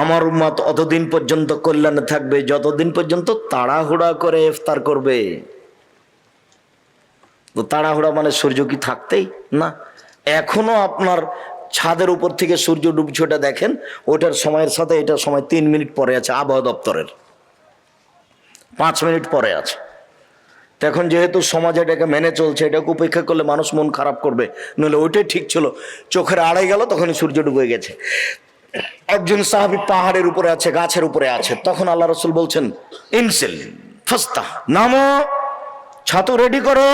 আমার উম্মাত অতদিন পর্যন্ত কল্যাণে থাকবে, যতদিন পর্যন্ত তাড়াহুড়া করে ইফতার করবে। তো তাড়াহুড়া মানে সূর্য কি থাকতেই? না। এখনও আপনার ছাদের উপর থেকে সূর্য ডুবছে ওটা দেখেন, ওটার সময়ের সাথে এটার সময় তিন মিনিট পরে আছে আবহাওয়া দপ্তরের। পাঁচ মিনিট পরে আছে। এখন যেহেতু সমাজ এটাকে মেনে চলছে, এটাকে উপেক্ষা করলে মানুষ মন খারাপ করবে। নইলে ওইটাই ঠিক ছিল। চোখের আড়াই গেল, তখনই সূর্য ডুবে গেছে। একজন সাহাবি পাহাড়ের উপরে আছে, গাছের উপরে আছে। তখন আল্লাহ রসুল বলছেন, ইনসেল, ফস্তা, নামো, ছাতু রেডি করো,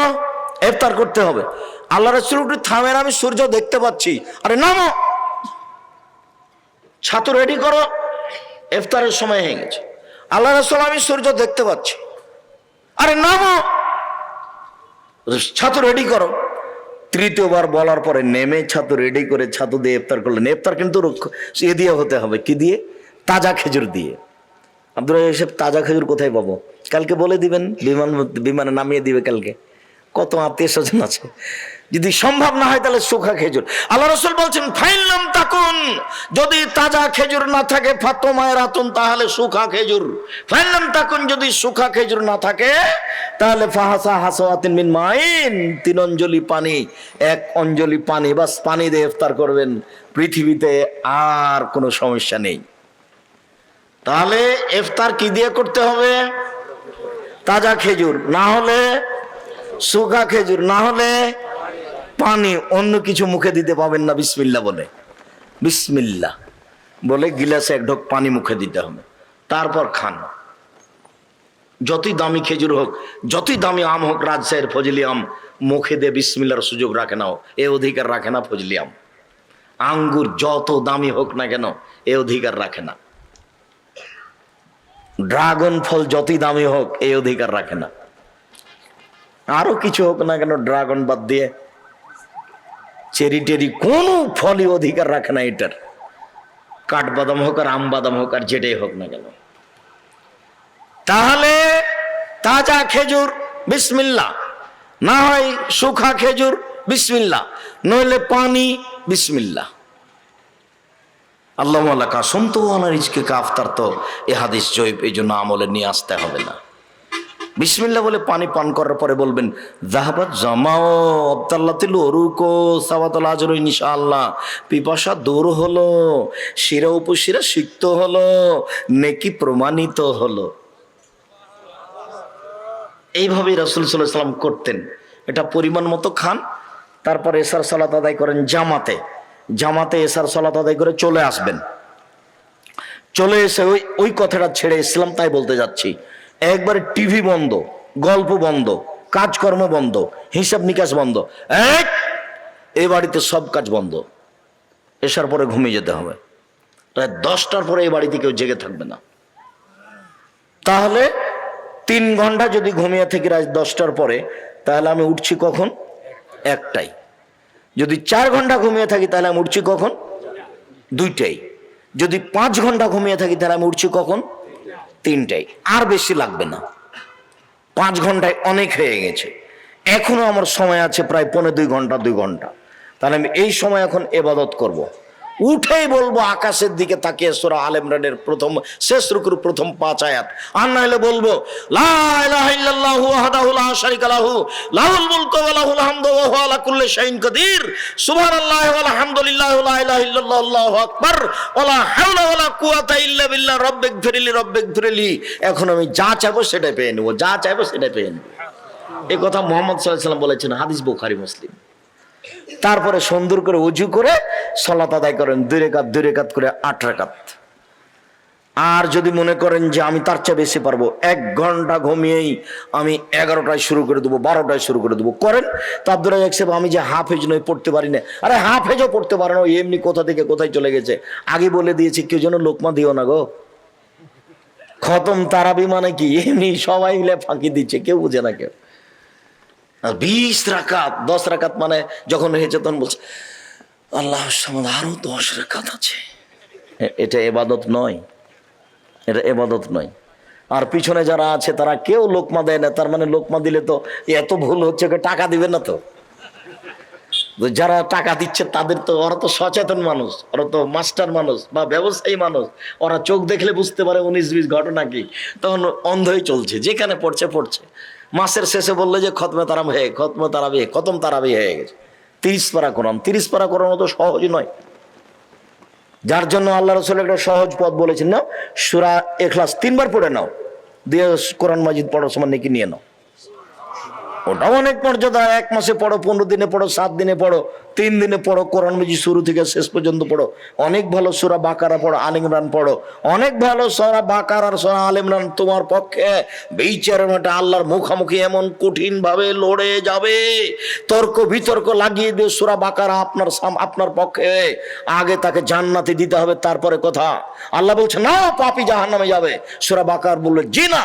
ইফতার করতে হবে। আল্লাহ রসুল একটু থামেন, আমি সূর্য দেখতে পাচ্ছি। আরে, নামো! ছাতু রেডি করো, ইফতারের সময় হয়ে গেছে। আল্লাহ রসুল, আমি সূর্য দেখতে পাচ্ছি। আরে, নামো! ছাতু রেডি করো। তৃতীয়বার বলার পরে নেমে ছাতু রেডি করে ছাতু দিয়ে ইফতার করলেন। ইফতার কিন্তু এ দিয়ে হতে হবে। কি দিয়ে? তাজা খেজুর দিয়ে। আব্দুল এসব তাজা খেজুর কোথায় পাবো? কালকে বলে দিবেন, বিমান, বিমানে নামিয়ে দিবে কালকে। কত আত্মীয় স্বজন আছে। যদি সম্ভব না হয় তাহলে সুখা খেজুর। আল্লাহ রসুল বলছেন ফাইনলাম তাকুন, যদি তাজা খেজুর না থাকে, ফাতমায়ের আতুন, তাহলে সুখা খেজুর। ফাইনলাম তাকুন, যদি সুখা খেজুর না থাকে, তাহলে ফাহাসা হাসাওয়াতিন মিন মাইন, তিন অঞ্জলি পানি, এক অঞ্জলি পানি, বাস পানি দিয়ে ইফতার করবেন। পৃথিবীতে আর কোনো সমস্যা নেই। তাহলে ইফতার কি দিয়ে করতে হবে? তাজা খেজুর। না হলে শুকা খেজুর, না হলে পানি অন্য কিছু মুখে দিতে পাবেন না, বিসমিল্লা বলে। বিসমিল্লা বলে গিলাসে এক ঢোক পানি মুখে দিতে হবে। তারপর খান। যতই দামি খেজুর হোক, যতই দামি আম হোক রাজশাহীর ফজলি আম মুখে দিয়ে বিসমিল্লার সুযোগ রাখে না এ অধিকার রাখে না ফজলি আম। আঙ্গুর যত দামি হোক না কেন, এ অধিকার রাখে না। ড্রাগন ফল যতই দামি হোক এই অধিকার রাখে না। আরও কিছু হোক না কেন, ড্রাগন বাদ দিয়ে চেরি টেরি কোনো ফলই অধিকার রাখে না এটার। কাঠবাদাম হোক আর আম বাদাম হোক আর যেটাই হোক না কেন। তাহলে তাজা খেজুর বিসমিল্লা না হয় শুখা খেজুর বিসমিল্লা নইলে পানি বিসমিল্লা আল্লাহ কাসম তো অনারিজকে কাফতার তো এ হাদিস জৈব এই জন্য আমলে নিয়ে আসতে হবে না। বিসমিল্লা বলে পানি পান করার পরে বলবেন জাহাবাত জামাও আবতাল্লাতিল অরুকো সাবাতাল আজর ইনশাআল্লাহ। পিপাসা দূর হলো, শিরা উপশিরা সিক্ত হলো, নেকি প্রমাণিত হলো। এইভাবেই রাসুল সাল্লাম করতেন। এটা পরিমাণ মতো খান, তারপর এসার সালাত আদায় করেন জামাতে। জামাতে এসার সালাত আদায় করে চলে আসবেন। চলে এসে ওই ওই কথাটা ছেড়ে ইসলাম তাই বলতে যাচ্ছি। একবারে টিভি বন্ধ, গল্প বন্ধ, কাজকর্ম বন্ধ, হিসাব নিকাশ বন্ধ। এক, এ বাড়িতে সব কাজ বন্ধ। এসার পরে ঘুমিয়ে যেতে হবে। দশটার পরে এই বাড়িতে কেউ জেগে থাকবে না। তাহলে তিন ঘণ্টা যদি ঘুমিয়ে থাকি রাত দশটার পরে, তাহলে আমি উঠছি কখন? একটাই। যদি চার ঘণ্টা ঘুমিয়ে থাকি, তাহলে আমি উঠছি কখন? দুইটাই। যদি পাঁচ ঘণ্টা ঘুমিয়ে থাকি, তাহলে আমি উঠছি কখন? তিনটাই। আর বেশি লাগবে না। পাঁচ ঘন্টায় অনেক হয়ে গেছে। এখনও আমার সময় আছে প্রায় পনেরো দুই ঘণ্টা দুই ঘণ্টা। তাহলে আমি এই সময় এখন এবাদত করব। উঠেই বলব, আকাশের দিকে তাকিয়ে সোরা আল ইমরানের প্রথম, শেষ রুকুর প্রথম পাঁচ আয়াত। আর না হলে বলব লাহুল মুলকু ওয়া লাহুল হামদু ওয়া হুয়া আলা কুল্লি শাইইন কাদির। সুবহানাল্লাহি ওয়া আলহামদুলিল্লাহি ওয়া লা ইলাহা ইল্লাল্লাহু, আল্লাহু আকবার। ওয়া লা হাওলা ওয়া লা কুওয়াতা ইল্লা বিল্লাহ রব্বিগফিরলি রব্বিগফিরলি এখন আমি যা চাইব সেটাই পেয়ে নেব, যা চাইব সেটাই পেয়ে নেব। এই কথা মোহাম্মদ সাল্লাল্লাহু আলাইহি সাল্লাম বলেছেন, হাদিস বুখারী, মুসলিম। তারপরে সুন্দর করে উজু করে সলাত আদায় করেন, দুই রেখাত দুই রেখাত করে আট রেখাত। আর যদি মনে করেন যে আমি তার চেয়ে বেশি পারব, এক ঘণ্টা ঘুমিয়েই আমি এগারোটায় শুরু করে দেবো, বারোটায় শুরু করে দেবো। করেন? তো আব্দুল রাজাক সাহেব, আমি যে হাফ এজ নই, পড়তে পারি না। আরে হাফ এজও পড়তে পারে না এমনি কোথা থেকে কোথায় চলে গেছে? আগে বলে দিয়েছি, কেউ যেন লোকমা দিও না গো। খতম তারাবি মানে কি? এমনি সবাই মিলে ফাঁকি দিচ্ছে, কেউ বুঝে না কেউ। আর বিশ রাকাত, দশ রাকাত মানে যখন হয়েছে তখন বলছে আল্লাহ সামনে আরও দশ রাকাত আছে। এটা এবাদত নয়। এটা এবাদত নয়। আর পিছনে যারা আছে, তারা কেউ লোকমা দেয় না। তার মানে লোকমা দিলে তো এত ভুল হচ্ছে টাকা দিবে না তো যারা টাকা দিচ্ছে, তাদের তো, ওরা তো সচেতন মানুষ, ওরা তো মাস্টার মানুষ বা ব্যবসায়ী মানুষ। ওরা চোখ দেখলে বুঝতে পারে উনিশ বিশ ঘটনা কি। তখন অন্ধই চলছে, যেখানে পড়ছে পড়ছে। মাসের শেষে বললে যে খতমে তারাম হে খতমে তারাবি খতম তারাবি হয়ে গেছে। তিরিশ পারা কোরআন, তিরিশ পারা কোরআন তো সহজ নয়। যার জন্য আল্লাহ রসুল একটা সহজ পথ বলেছেন না সুরা এখলাস তিনবার পড়ে নাও। দিয়ে কোরআন মাজিদ পড়ার সময় নাকি নিয়ে নাও। ওটা অনেক মর্যাদা, এক মাসে পড়ো, পনেরো দিনে পড়ো, সাত দিনে পড়ো, তিন দিনে পড়ো, কোরআন মাজিদ শুরু থেকে শেষ পর্যন্ত পড়ো। অনেক ভালো সুরা বাকারা পড়ো, আল ইমরান পড়ো। অনেক ভালো সোরা বাকার আর সোরা আল ইমরান তোমার পক্ষে। বিচারের মাঠে আল্লাহর মুখামুখি এমন কঠিন ভাবে লড়ে যাবে। তর্ক বিতর্ক লাগিয়ে দিয়ে সুরা বাকারা আপনার আপনার পক্ষে। আগে তাকে জান্নাতে দিতে হবে, তারপরে কথা। আল্লাহ বলছে, না, পাপি জাহান্নামে যাবে। সুরা বাকার বলল, জি না।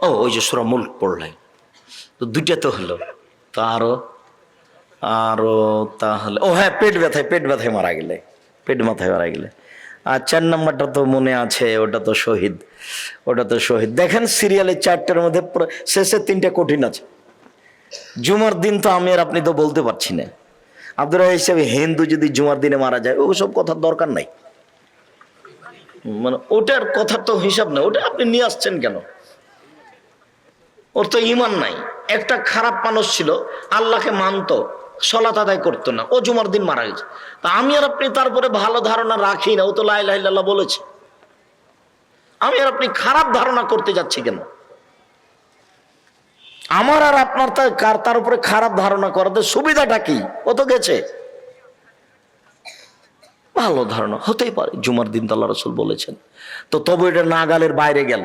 ও, ওই যে সুরা মুল্ক তো দুইটা তো হলো। তো আরও আরও তাহলে, ও হ্যাঁ পেট ব্যথায় পেট ব্যথায় মারা গেলে। পেট মাথায় মারা গেলে। আর চার নাম্বারটা তো মনে আছে, ওটা তো শহীদ, ওটা তো শহীদ। দেখেন সিরিয়ালের চারটার মধ্যে শেষের তিনটা কঠিন আছে। জুমার দিন তো আমি আর আপনি তো বলতে পারছি না। আব্দুল রাহিব হিসেবে হিন্দু যদি জুমার দিনে মারা যায় ওসব কথার দরকার নাই। মানে ওটার কথার তো হিসাব নেই। ওটা আপনি নিয়ে আসছেন কেন? ওর তো ইমান নাই। একটা খারাপ মানুষ ছিল, আল্লাহকে মানতো, সলাত আদায় করতো না, ও জুমার দিন মারা গেছে। তা আমি আর আপনি তারপরে ভালো ধারণা রাখি না, ও তো লাই লাইল্লাহ বলেছে। আমি আর আপনি খারাপ ধারণা করতে যাচ্ছি কেন? আমার আর আপনার কার তার উপরে খারাপ ধারণা করাতে সুবিধাটা কি? ও তো গেছে। ভালো ধারণা, হতেই পারে, জুমার দিন তো আল্লাহ রসুল বলেছেন। তো তবু এটা নাগালের বাইরে গেল।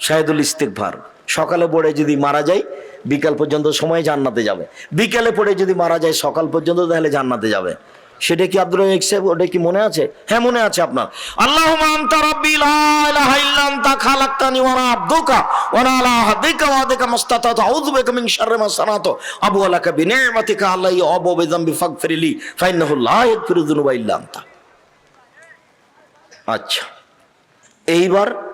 শাহেদুল ইস্তেকভার সকালে পড়ে যদি মারা যায়, বিকাল পর্যন্ত সময় জান্নাতে যাবে। বিকালে পড়ে যদি মারা যায়, সকাল পর্যন্ত তাহলে জান্নাতে যাবে। সেটা কি আব্দুল সাহেব, ওটা কি মনে আছে? হ্যাঁ মনে আছে আপনার। আল্লাহ আবু আচ্ছা। এইবার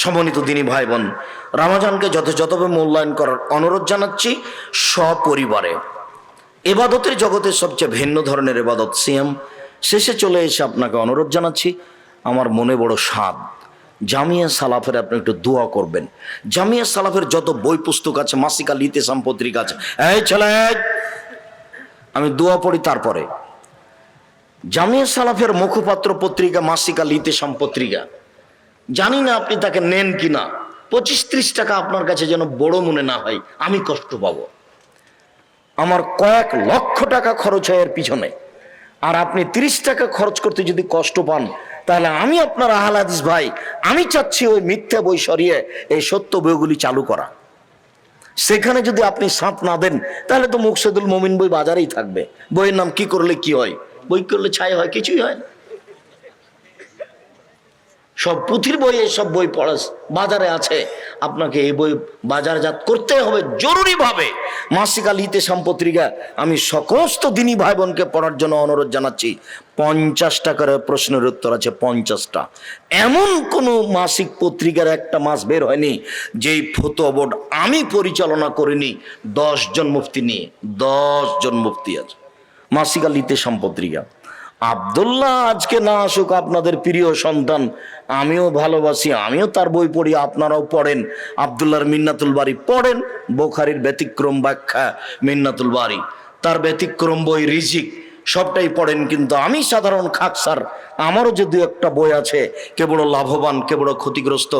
সমন্বিত দিনী ভাই বোন রামাজানকে যথাযথভাবে মূল্যায়ন করার অনুরোধ জানাচ্ছি, সপরিবারে। এবাদতের জগতের সবচেয়ে ভিন্ন ধরনের এবাদত সিএম শেষে চলে এসে আপনাকে অনুরোধ জানাচ্ছি, আমার মনে বড় স্বাদ। জামিয়া সালাফের আপনি একটু দোয়া করবেন। জামিয়া সালাফের যত বই পুস্তক আছে, মাসিকা, লিতেসাম পত্রিকা আছে, এই ছেলে! আমি দোয়া পড়ি তারপরে। জামিয়া সালাফের মুখপাত্র পত্রিকা, মাসিকা, লিতেসাম পত্রিকা। জানি না আপনি তাকে নেন কিনা। পঁচিশ ত্রিশ টাকা আপনার কাছে যেন বড় মনে না হয়, আমি কষ্ট পাবো। আমার কয়েক লক্ষ টাকা খরচ হয় এর পিছনে। আর আপনি তিরিশ টাকা খরচ করতে যদি কষ্ট পান, তাহলে আমি আপনার আহাল হাদিস ভাই, আমি চাচ্ছি ওই মিথ্যা বই সরিয়ে এই সত্য বইগুলি চালু করা। সেখানে যদি আপনি সাঁত না দেন, তাহলে তো মুকসেদুল মমিন বই বাজারেই থাকবে। বইয়ের নাম কি করলে কি হয়? বই করলে ছাই হয়, কিছুই হয় না। সব পুঁথির বই সব বই পড়া বাজারে আছে। আপনাকে এই বই বাজারজাত করতে হবে জরুরিভাবে। মাসিকা লিতে পত্রিকা আমি সমস্ত দিনী ভাই বোনকে পড়ার জন্য অনুরোধ জানাচ্ছি। পঞ্চাশ টাকার প্রশ্নের উত্তর আছে, পঞ্চাশটা। এমন কোনো মাসিক পত্রিকার একটা মাস বের হয়নি, যেই ফতো বোর্ড আমি পরিচালনা করিনি, দশ জন মুফতি নিয়ে, দশ জন মুফতি আছে। মাসিকা লিতে পত্রিকা আবদুল্লাহ আজকে না আসুক আপনাদের প্রিয় সন্তান, আমিও ভালোবাসি, আমিও তার বই পড়ি, আপনারাও পড়েন। আবদুল্লাহর মিন্নাতুল বাড়ি পড়েন, বোখারির ব্যতিক্রম ব্যাখ্যা, মিন্নাতুল বাড়ি তার ব্যতিক্রম বই রিজিক, সবটাই পড়েন কিন্তু আমি সাধারণ খাকসার আমারও যে দু একটা বই আছে, কে বড় লাভবান, কে বড় ক্ষতিগ্রস্ত,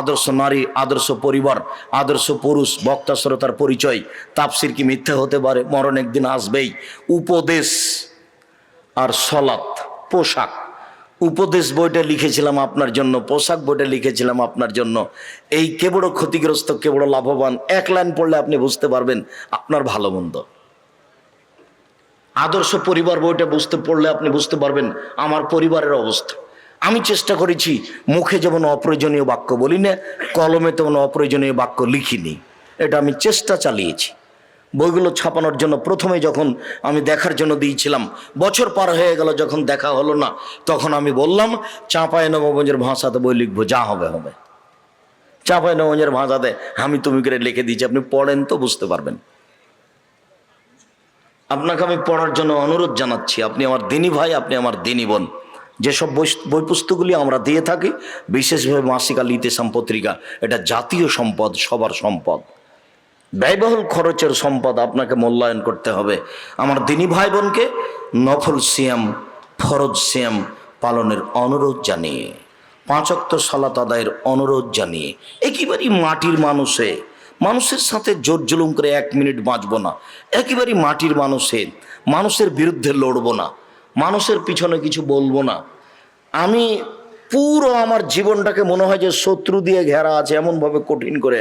আদর্শ নারী, আদর্শ পরিবার, আদর্শ পুরুষ, বক্তা শ্রোতার পরিচয় তাপসির কি মিথ্যা হতে পারে, মরণ একদিন আসবেই। উপদেশ। আর সলাত পোশাক। উপদেশ বইটা লিখেছিলাম আপনার জন্য, পোশাক বইটা লিখেছিলাম আপনার জন্য। এই কে বড় ক্ষতিগ্রস্ত, কে বড় লাভবান, এক লাইন পড়লে আপনি বুঝতে পারবেন আপনার ভালো মন্দ। আদর্শ পরিবার বইটা বুঝতে পড়লে আপনি বুঝতে পারবেন আমার পরিবারের অবস্থা। আমি চেষ্টা করেছি, মুখে যেমন অপ্রয়োজনীয় বাক্য বলি না, কলমে তেমন অপ্রয়োজনীয় বাক্য লিখিনি। এটা আমি চেষ্টা চালিয়েছি। বইগুলো ছাপানোর জন্য প্রথমে যখন আমি দেখার জন্য দিয়েছিলাম, বছর পার হয়ে গেল যখন দেখা হলো না, তখন আমি বললাম চাঁপায় নবগঞ্জের ভাষাতে বই লিখব, যা হবে হবে। চাঁপায় নবগঞ্জের ভাষাতে আমি তুমি করে লিখে দিয়েছি, আপনি পড়েন তো বুঝতে পারবেন। আপনাকে আমি পড়ার জন্য অনুরোধ জানাচ্ছি, আপনি আমার দিনী ভাই, আপনি আমার দিনী বোন। যেসব বই পুস্তকগুলি আমরা দিয়ে থাকি, বিশেষভাবে মাসিকা লিতেসাম পত্রিকা এটা জাতীয় সম্পদ, সবার সম্পদ। ব্যয়বহুল খরচের সম্পদ আপনাকে মূল্যায়ন করতে হবে। আমার দিনী ভাই বোনকে নফল সিয়াম, ফরজ সিয়াম পালনের অনুরোধ জানিয়ে পাঁচক্ত সালাত আদায়ের অনুরোধ জানিয়ে, একেবারেই মাটির মানুষে, মানুষের সাথে জোর জুলুম করে এক মিনিট বাঁচব না। একেবারেই মাটির মানুষে, মানুষের বিরুদ্ধে লড়বো না। মানুষের পিছনে কিছু বলব না। আমি পুরো আমার জীবনটাকে মনে হয় যে শত্রু দিয়ে ঘেরা আছে, এমনভাবে কঠিন করে।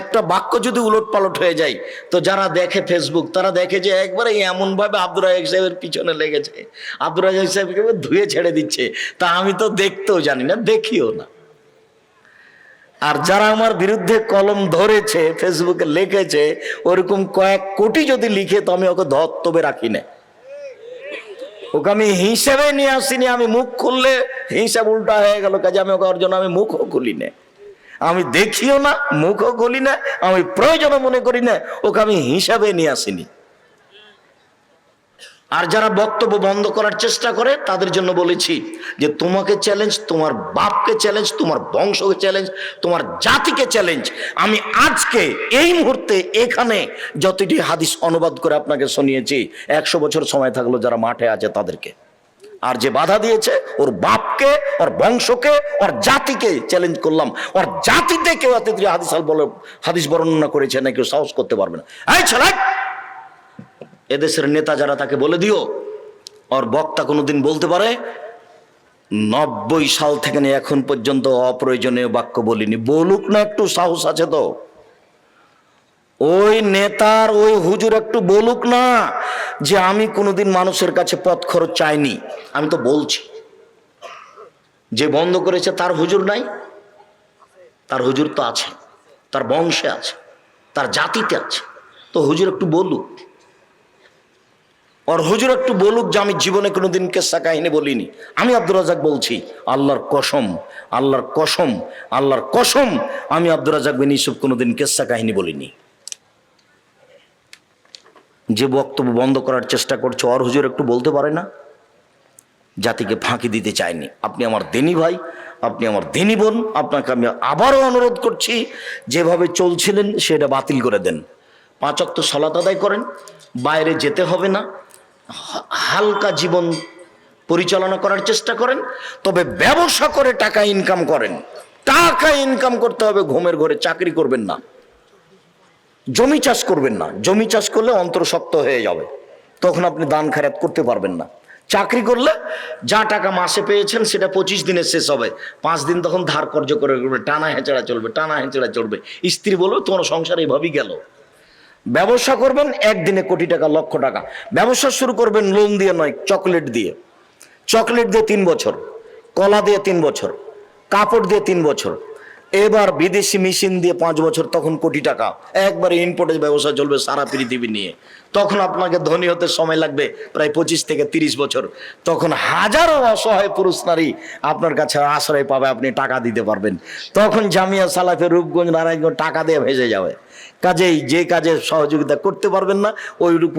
একটা বাক্য যদি উলট পালট হয়ে যায়, তো যারা দেখে ফেসবুক তারা দেখে যে একবারে এমনভাবে আব্দুর রাজাক সাহেবের পিছনে লেগেছে। আব্দুর রাজাক সাহেবকে ধুয়ে ছেড়ে দিচ্ছে। তা আমি তো দেখতেও জানি না, দেখিও না। আর যারা আমার বিরুদ্ধে কলম ধরেছে ফেসবুকে লিখেছে, ওরকম কয়েক কোটি যদি লিখে, তো আমি ওকে ধত্তবে রাখি না। ওকে আমি হিসাবে নিয়ে আসিনি, আমি মুখ খুললে হিসাব উল্টা হয়ে গেল কাজে আমি ওকে ওর জন্য আমি মুখও খুলি না। আমি দেখিও না, মুখও খুলি না, আমি প্রয়োজনও মনে করি না, ওকে আমি হিসাবে নিয়ে আসিনি। আর যারা বক্তব্য বন্ধ করার চেষ্টা করে, তাদের জন্য বলেছি যে তোমাকে চ্যালেঞ্জ তোমার বাপকে চ্যালেঞ্জ তোমার বংশকে চ্যালেঞ্জ তোমার জাতিকে চ্যালেঞ্জ আমি আজকে এই মুহূর্তে এখানে যতটি হাদিস অনুবাদ করে আপনাকে শুনিয়েছি, একশো বছর সময় থাকল যারা মাঠে আছে তাদেরকে। আর যে বাধা দিয়েছে, ওর বাপকে, ওর বংশকে, ওর জাতিকে চ্যালেঞ্জ করলাম। ওর জাতিতে কেউ হাদিস বলে হাদিস বর্ণনা করেছে না, কেউ সাহস করতে পারবে না। এদেশের নেতা যারা তাকে বলে দিও ওর বক্তা কোনোদিন বলতে পারে, নব্বই সাল থেকে নিয়ে এখন পর্যন্ত অপ্রয়োজনীয় বাক্য বলিনি। বলুক না, একটু সাহস আছে তো। ওই নেতার, ওই হুজুর একটু বলুক না, যে আমি কোনোদিন মানুষের কাছে পথ খরচ চাইনি। আমি তো বলছি। যে বন্ধ করেছে, তার হুজুর নাই। তার হুজুর তো আছে, তার বংশে আছে, তার জাতিতে আছে। তো হুজুর একটু বলুক। ওর হুজুর একটু বলুক যে আমি জীবনে কোনোদিন কেসা কাহিনী বলিনি। আমি আব্দুর রাজাক বলছি, আল্লাহর কসম আল্লাহর কসম আল্লাহর কসম, আমি আব্দুর রাজাক বিন ইসুফ কোনোদিন কেসা কাহিনী বলিনি। যে বক্তব্য বন্ধ করার চেষ্টা করছে ওর হুজুর একটু বলতে পারে না? জাতিকে ফাঁকি দিতে চায়নি। আপনি আমার দেনী ভাই, আপনি আমার দেনী বোন, আপনাকে আমি আবারও অনুরোধ করছি, যেভাবে চলছিলেন সেটা বাতিল করে দেন। পাঁচ অক্ত সলাত আদায় করেন, বাইরে যেতে হবে না। হালকা জীবন পরিচালনা করার চেষ্টা করেন, তবে ব্যবসা করে টাকা ইনকাম করেন। টাকা ইনকাম করতে হবে, ঘুমের ঘরে চাকরি করবেন না। জমি চাষ করবেন না। জমি চাষ করলে অন্তর শক্ত হয়ে যাবে। তখন আপনি দান খারাত করতে পারবেন না। চাকরি করলে যা টাকা মাসে পেয়েছেন, সেটা পঁচিশ দিনে শেষ হবে। পাঁচ দিন তখন ধার কর্য করে টানা হেঁচড়া চলবে, টানা হেঁচড়া চলবে। স্ত্রী বলবে, তোমার সংসার এইভাবেই গেল। ব্যবসা করবেন একদিনে কোটি টাকা, লক্ষ টাকা। ব্যবসা শুরু করবেন লোন দিয়ে নয়, চকলেট দিয়ে। চকলেট দিয়ে তিন বছর, কলা দিয়ে তিন বছর, কাপড় দিয়ে তিন বছর। এবার বিদেশি মেশিন দিয়ে পাঁচ বছর, তখন কোটি টাকা। একবারে ইম্পোর্টের ব্যবসা চলবে সারা পৃথিবী নিয়ে। তখন আপনাকে ধনী হতে সময় লাগবে প্রায় পঁচিশ থেকে তিরিশ বছর। তখন হাজারো অসহায় পুরুষ নারী আপনার কাছে আশ্রয় পাবে, আপনি টাকা দিতে পারবেন। তখন জামিয়া সালাফের রূপগঞ্জ নারায়ণগঞ্জ টাকা দিয়ে ভেসে যাবে। কাজেই যে কাজে সহযোগিতা করতে পারবেন না ওই রূপ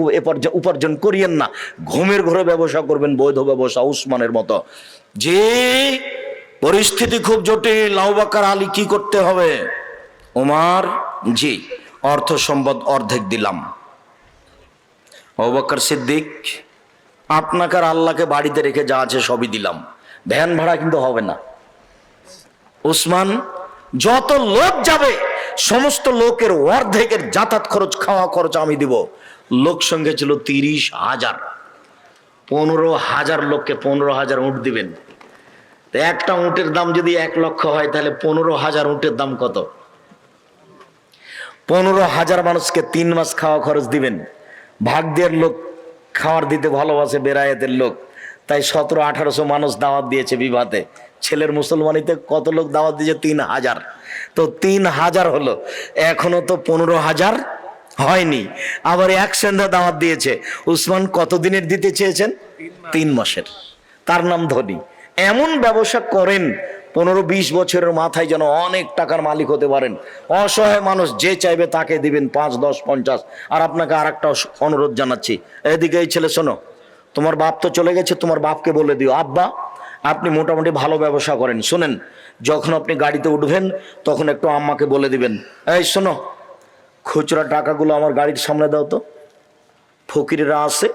উপার্জন করিয়েন না। ঘুমের ঘরে ব্যবসা করবেন, বৈধ ব্যবসা উসমানের মতো। যে পরিস্থিতি খুব জটিল আউবাকার আলী কি করতে হবে? ওমার জি, অর্থ সম্পদ অর্ধেক দিলাম। অবাক্কর সিদ্দিক, আপনাকে আর আল্লাহকে বাড়িতে রেখে যা আছে সবই দিলাম। ভ্যান ভাড়া কিন্তু হবে না। উসমান, যত লোক যাবে সমস্ত লোকের অর্ধেকের যাতায়াত খরচ, খাওয়া খরচ আমি দিব। লোক সঙ্গে ছিল তিরিশ হাজার। পনেরো হাজার লোককে পনেরো হাজার উঁট দিবেন। একটা উঁটের দাম যদি এক লক্ষ হয়, তাহলে পনেরো হাজার উঁটের দাম কত? পনেরো হাজার মানুষকে তিন মাস খাওয়া খরচ দিবেন। ভাগ দেওয়ার লোক খাওয়ার দিতে ভালোবাসে বেড়ায়েতের লোক। তাই সতেরো, আঠারোশো মানুষ দাওয়াত দিয়েছে বিবাহতে ছেলের মুসলমানিতে কত লোক দাওয়াত দিয়েছে? তিন হাজার। তো তিন হাজার হলো। এখনও তো পনেরো হাজার হয়নি। আবার এক সন্ধ্যা দাওয়াত দিয়েছে। উসমান কতদিনের দিতে চেয়েছেন? তিন মাসের। তার নাম ধনী। এমন ব্যবসা করেন, পনেরো বিশ বছরের মাথায় যেন অনেক টাকার মালিক হতে পারেন। অসহায় মানুষ যে চাইবে তাকে দিবেন পাঁচ, দশ, পঞ্চাশ। আর আপনাকে আর একটা অনুরোধ জানাচ্ছি। এদিকে এই ছেলে, শোনো, তোমার বাপ তো চলে গেছে, তোমার বাপকে বলে দিও। আব্বা, আপনি মোটামুটি ভালো ব্যবসা করেন। শোনেন যখন আপনি গাড়িতে উঠবেন, তখন একটু আম্মাকে বলে দিবেন, এই শোনো, খুচরা টাকাগুলো আমার গাড়ির সামনে দাও তো। ফকিরেরা আসে,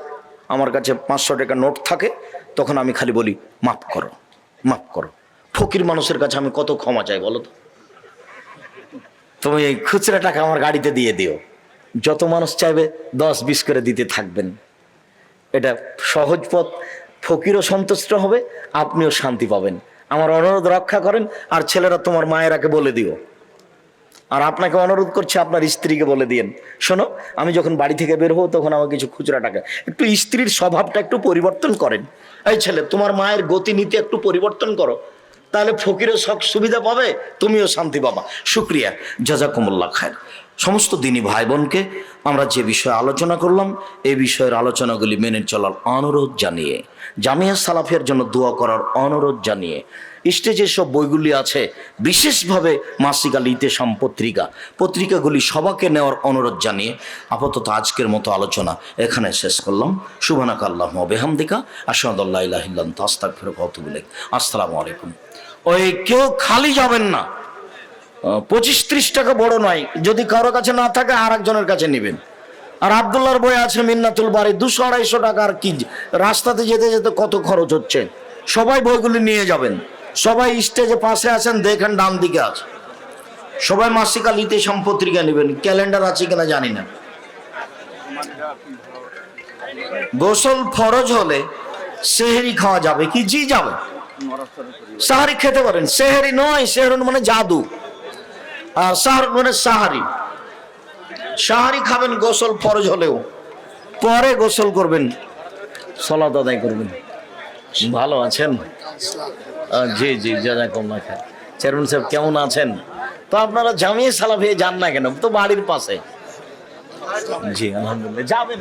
আমার কাছে পাঁচশো টাকা নোট থাকে, তখন আমি খালি বলি, মাফ করো মাফ করো। ফকির মানুষের কাছে আমি কত ক্ষমা চাই বলো তো? তুমি এই খুচরা টাকা আমার গাড়িতে দিয়ে দিও। যত মানুষ চাইবে, দশ বিশ করে দিতে থাকবেন। এটা সহজ পথ। ফকিরও সন্তুষ্ট হবে, আপনিও শান্তি পাবেন। আমার অনুরোধ রক্ষা করেন আর ছেলেরা তোমার মায়েরাকে বলে দিও। আর আপনাকে অনুরোধ করছে আপনার স্ত্রীকে বলে দিয়েন। শোনো, আমি যখন বাড়ি থেকে বের হব তখন আমার কিছু খুচরা টাকা একটু স্ত্রীর স্বভাবটা একটু পরিবর্তন করেন। এই ছেলে, তোমার মায়ের গতি নীতি একটু পরিবর্তন করো। তাহলে ফকিরও সব সুবিধা পাবে, তুমিও শান্তি পাবা। শুক্রিয়া। জাজাকুমুল্লাহ খায়ের। সমস্ত দিনী ভাই বোনকে আমরা যে বিষয়ে আলোচনা করলাম, এই বিষয়ের আলোচনাগুলি মেনে চলার অনুরোধ জানিয়ে, জামিয়া সালাফের জন্য দোয়া করার অনুরোধ জানিয়ে, স্টেজে সব বইগুলি আছে, বিশেষভাবে মাসিক আল ইতেসাম পত্রিকা, পত্রিকাগুলি সবাকে নেওয়ার অনুরোধ জানিয়ে আপাতত আজকের মতো আলোচনা এখানে শেষ করলাম। সুবানাক আল্লাহ বেহামদিকা আসাদুল্লাহ ইলাহিল্লান তাস্তাক ফেরক অতগুলেক আসসালামু আলাইকুম। ওই কেউ খালি যাবেন না। পঁচিশ ত্রিশ টাকা বড় নয়। যদি কারও কাছে না থাকে আর একজনের কাছে নেবেন। আর আবদুল্লার বই আছে মিন্নাতুল বাড়ি দুশো আড়াইশো টাকা আর কি রাস্তাতে যেতে যেতে কত খরচ হচ্ছে। সবাই বইগুলি নিয়ে যাবেন। সবাই স্টেজে পাশে আছেন, দেখেন ডান দিকে আছে। সবাই মাসিকা লিতে সম্পত্রিকা নেবেন। ক্যালেন্ডার আছে কিনা জানি না। গোসল ফরজ হলে সেহেরি খাওয়া যাবে কি? জি, যাবে। সাহারি খেতে পারেন। সেহেরি নয় সেহরন মানে জাদু। সাহার মানে সাহারি। সাহারি খাবেন, গোসল ফরজ হলেও। পরে গোসল করবেন, সলাত আদায় করবেন। ভালো আছেন? জি জি জাজাকুম খায় চেয়ারম্যান সাহেব কেমন আছেন? তো আপনারা জামিয়ে সালাফে যান না কেন? তো বাড়ির পাশে। জি, আলহামদুলিল্লাহ। যাবেন।